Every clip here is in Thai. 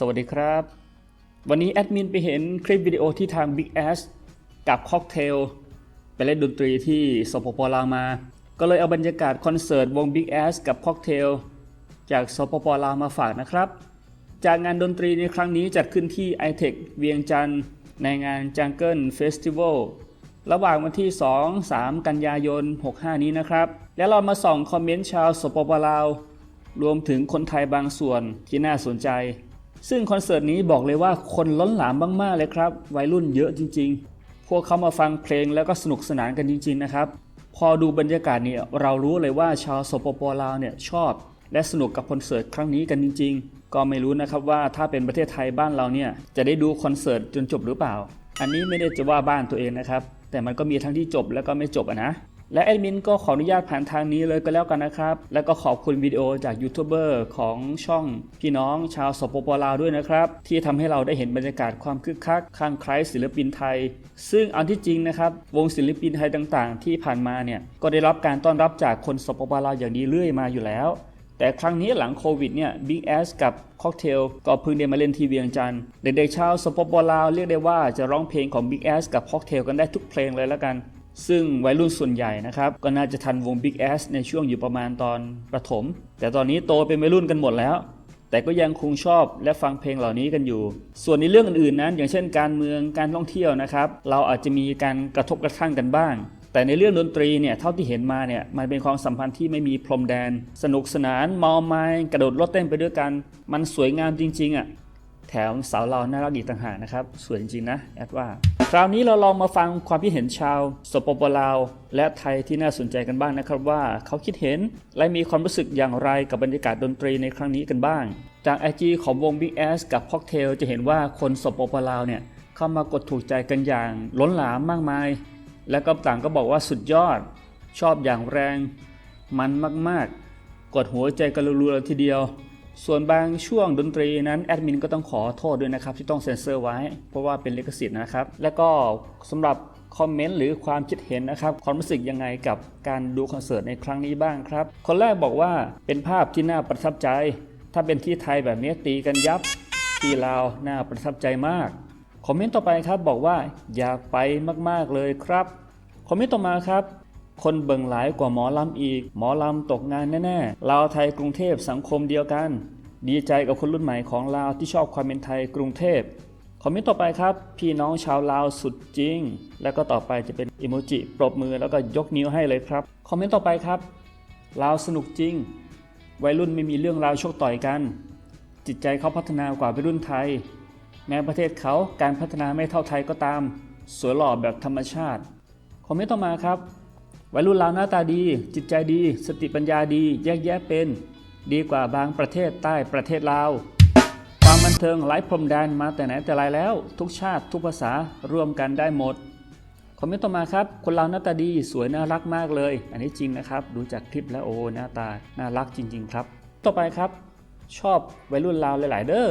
สวัสดีครับ วันนี้แอดมินไปเห็นคลิปวิดีโอที่ทาง Big Ass กับค็อกเทลไปเล่นดนตรีที่สปปลาวมา ก็เลยเอาบรรยากาศคอนเสิร์ตวง Big Ass กับค็อกเทลจากสปปลาวมาฝากนะครับ จากงานดนตรีในครั้งนี้จัดขึ้นที่ iTech เวียงจันทร์ในงาน Jungle Festival ระหว่างวันที่ 2-3 กันยายน 65 นี้นะครับ แล้วเรามาส่องคอมเมนต์ชาวสปปลาว รวมถึงคนไทยบางส่วนที่น่าสนใจ ซึ่งคอนเสิร์ตนี้บอกเลยว่าคนล้นหลามมากๆเลยครับ วัยรุ่นเยอะจริง ๆ พวกเขามาฟังเพลงแล้วก็สนุกสนานกันจริง ๆ นะครับ พอดูบรรยากาศเนี่ยเรารู้เลยว่าชาวสปปลาวเนี่ยชอบ และสนุกกับคอนเสิร์ตครั้งนี้กันจริง ๆ ก็ไม่รู้นะครับว่าถ้าเป็นประเทศไทยบ้านเราเนี่ยจะได้ดูคอนเสิร์ตจนจบหรือเปล่า อันนี้ไม่ได้จะว่าบ้านตัวเองนะครับ แต่มันก็มีทั้งที่จบแล้วก็ไม่จบอะนะ และแอดมินก็ขออนุญาตผ่านทางนี้เลยก็แล้วกันนะครับ แล้วก็ขอบคุณวิดีโอจากยูทูบเบอร์ของช่องพี่น้องชาวสปปลาวด้วยนะครับ ที่ทำให้เราได้เห็นบรรยากาศความคึกคักคลั่งไคล้ศิลปินไทย ซึ่งอันที่จริงนะครับ วงศิลปินไทยต่างๆ ที่ผ่านมาเนี่ยก็ได้รับการต้อนรับจากคนสปปลาวอย่างดีเรื่อยมาอยู่แล้ว แต่ครั้งนี้หลังโควิดเนี่ย Big Ass กับค็อกเทลก็เพิ่งได้มาเล่นที่เวียงจันทร์เด็กๆชาวสปปลาวเรียกได้ว่าจะร้องเพลงของ Big Ass กับค็อกเทลกันได้ทุกเพลงเลยแล้วกัน ซึ่งวัยรุ่นส่วนใหญ่นะครับ ก็น่าจะทันวง Big Ass ในช่วงอยู่ประมาณตอนประถม แต่ตอนนี้โตเป็นวัยรุ่นกันหมดแล้ว แต่ก็ยังคงชอบและฟังเพลงเหล่านี้กันอยู่ ส่วนในเรื่องอื่นๆนั้น อย่างเช่นการเมืองการท่องเที่ยวนะครับ เราอาจจะมีการกระทบกระทั่งกันบ้าง แต่ในเรื่องดนตรีเนี่ยเท่าที่เห็นมาเนี่ยมันเป็นความสัมพันธ์ที่ไม่มีพรมแดน สนุกสนานเมาไม้กระโดดรถเต้นไปด้วยกัน มันสวยงามจริงๆอะ แถมสาวเราน่ารักอีกต่างหากนะครับ สวยจริงๆนะแอดว่า คราวนี้เราลองมาฟังความคิดเห็นชาวสปปลาว และไทยที่น่าสนใจกันบ้างนะครับว่าเขาคิดเห็นและมีความรู้สึกอย่างไรกับบรรยากาศดนตรีในครั้งนี้กันบ้าง จากไอจีของวง Big Ass กับ Cocktail จะเห็นว่าคนสปปลาวเนี่ยเข้ามากดถูกใจกันอย่างล้นหลามมากมาย และก็ต่างก็บอกว่าสุดยอด ชอบอย่างแรง มันมากๆ กดหัวใจกันรัวๆทีเดียว ส่วนบางช่วงดนตรีนั้นแอดมินก็ต้องขอโทษด้วยนะครับ ที่ต้องเซ็นเซอร์ไว้ เพราะว่าเป็นลิขสิทธิ์นะครับ และก็สำหรับคอมเมนต์หรือความคิดเห็นนะครับ ความรู้สึกยังไงกับการดูคอนเสิร์ตในครั้งนี้บ้างครับ คนแรกบอกว่าเป็นภาพที่น่าประทับใจ ถ้าเป็นที่ไทยแบบนี้ตีกันยับ ที่ลาวน่าประทับใจมาก คอมเมนต์ต่อไปครับบอกว่าอยากไปมากๆเลยครับ คอมเมนต์ต่อมาครับ คนเบิ่งหลายกว่าหมอลำอีก หมอลำตกงานแน่ๆลาวไทยกรุงเทพสังคมเดียวกัน ดีใจกับคนรุ่นใหม่ของลาวที่ชอบความเป็นไทยกรุงเทพคอมเมนต์ต่อไปครับ พี่น้องชาวลาวสุดจริง แล้วก็ต่อไปจะเป็นอิโมจิปรบมือแล้วก็ยกนิ้วให้เลยครับคอมเมนต์ต่อไปครับลาวสนุกจริง วัยรุ่นไม่มีเรื่องราวชกต่อยกัน จิตใจเขาพัฒนากว่าวัยรุ่นไทย แม้ประเทศเขาการพัฒนาไม่เท่าไทยก็ตาม สวยหล่อแบบธรรมชาติคอมเมนต์ต่อมาครับ วัยรุ่นลาวหน้าตาดี จิตใจดี สติปัญญาดี แยกแยะเป็น ดีกว่าบางประเทศใต้ประเทศลาว ความบันเทิงไร้พรมแดนมาแต่ไหนแต่ไรแล้ว ทุกชาติทุกภาษารวมกันได้หมดคอมเมนต์ต่อมาครับ คนลาวหน้าตาดีสวยน่ารักมากเลย อันนี้จริงนะครับ ดูจากคลิปแล้วโอ้หน้าตาน่ารักจริง ๆ ครับ ต่อไปครับ ชอบวัยรุ่นลาวหลาย ๆ เด้อ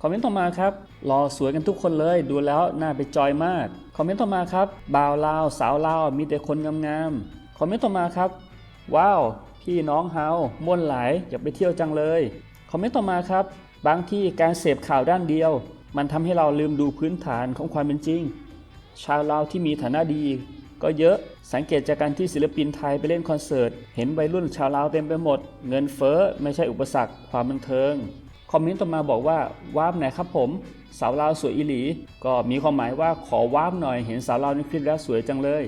คอมเมนต์ต่อมาครับรอสวยกันทุกคนเลยดูแล้วน่าไปจอยมาก คอมเมนต์ต่อมาครับบ่าวลาวสาวลาวมีแต่คนงามๆ คอมเมนต์ต่อมาครับ ว้าว พี่น้องเฮาม่วนหลายอยากไปเที่ยวจังเลย คอมเมนต์ต่อมาครับ บางที่การเสพข่าวด้านเดียว มันทำให้เราลืมดูพื้นฐานของความเป็นจริง ชาวลาวที่มีฐานะดี ก็เยอะสังเกตจากการที่ศิลปินไทยไปเล่นคอนเสิร์ต เห็นวัยรุ่นชาวลาวเต็มไปหมด เงินเฟ้อไม่ใช่อุปสรรคความบันเทิงคอมเมนต์ต่อมาบอกว่าวาร์ปไหนครับผม สาวลาวสวยอีหลี ก็มีความหมายว่าขอวาร์ปหน่อยเห็นสาวลาวในคลิปแล้วสวยจังเลย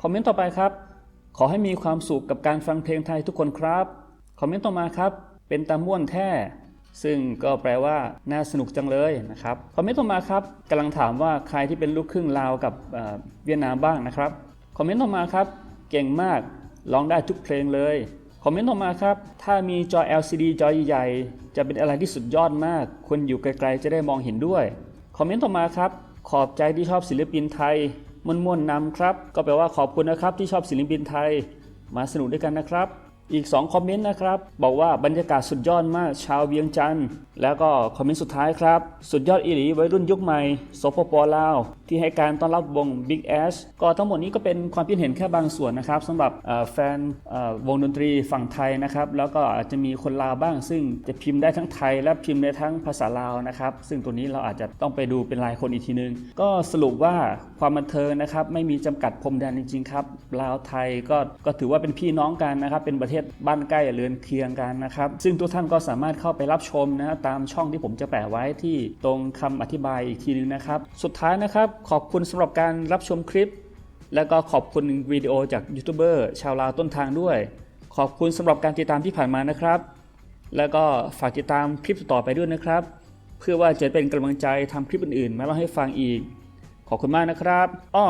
คอมเมนต์ต่อไปครับ ขอให้มีความสุขกับการฟังเพลงไทยทุกคนครับคอมเมนต์ต่อมาครับ เป็นตาม่วนแท้ซึ่งก็แปลว่าน่าสนุกจังเลยนะครับคอมเมนต์ต่อมาครับกำลังถามว่าใครที่เป็นลูกครึ่งลาวกับเอ่อเวียดนามบ้างนะครับคอมเมนต์ต่อมาครับ เก่งมากร้องได้ทุกเพลงเลยคอมเมนต์ต่อมาครับ ถ้ามีจอ LCD จอใหญ่ๆจะเป็นอะไรที่สุดยอดมาก คนอยู่ไกลๆจะได้มองเห็นด้วย คอมเมนต์ต่อมาครับ ขอบใจที่ชอบศิลปินไทย ม่วนๆนำครับ ก็แปลว่าขอบคุณนะครับที่ชอบศิลปินไทย มาสนุกด้วยกันนะครับ อีก 2 คอมเมนต์นะครับ บอกว่าบรรยากาศสุดยอดมากชาวเวียงจันทร์แล้วก็คอมเมนต์สุดท้ายครับ สุดยอดอีหลีวัยรุ่นยุคใหม่สปปลาว ที่ให้การต้อนรับวง Big Ass ก็ทั้งหมดนี้ก็เป็นความคิดเห็นแค่บางส่วนนะครับสำหรับแฟนวงดนตรีฝั่งไทยนะครับ แล้วก็อาจจะมีคนลาวบ้าง ซึ่งจะพิมพ์ได้ทั้งไทย และพิมพ์ได้ทั้งภาษาลาวนะครับ ซึ่งตัวนี้เราอาจจะต้องไปดูเป็นรายคนอีกทีนึง ก็สรุปว่าความบันเทิงนะครับไม่มีจำกัดพรมแดนจริงๆครับลาวไทยก็ก็ถือว่าเป็นพี่น้องกันนะครับเป็นประเทศบ้านใกล้เรือนเคียงกันนะครับ ซึ่งทุกท่านก็สามารถเข้าไปรับชมนะตามช่องที่ผมจะแปะไว้ที่ตรงคำอธิบายอีกทีนึงนะครับ สุดท้ายนะครับ ขอบคุณสำหรับการรับชมคลิป แล้วก็ขอบคุณวิดีโอจากยูทูบเบอร์ชาวลาวต้นทางด้วย ขอบคุณสำหรับการติดตามที่ผ่านมานะครับ แล้วก็ฝากติดตามคลิปต่อไปด้วยนะครับ เพื่อว่าจะเป็นกำลังใจทำคลิปอื่นๆมาเล่าให้ฟังอีก ขอบคุณมากนะครับอ้อ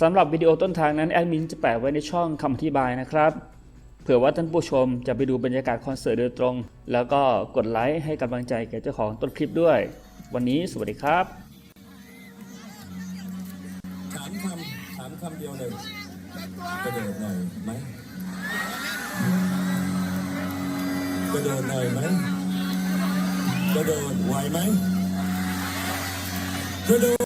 สำหรับวิดีโอต้นทางนั้นแอดมินจะแปะไว้ในช่องคำอธิบายนะครับ เผื่อว่าท่านผู้ชมจะไปดูบรรยากาศคอนเสิร์ตโดยตรง แล้วก็กดไลค์ให้กำลังใจแก่เจ้าของต้นคลิปด้วย วันนี้สวัสดีครับถามคำถามคำเดียวเลยกระโดดหน่อยไหมกระโดดหน่อยไหมกระโดดไหวไหมกระโดด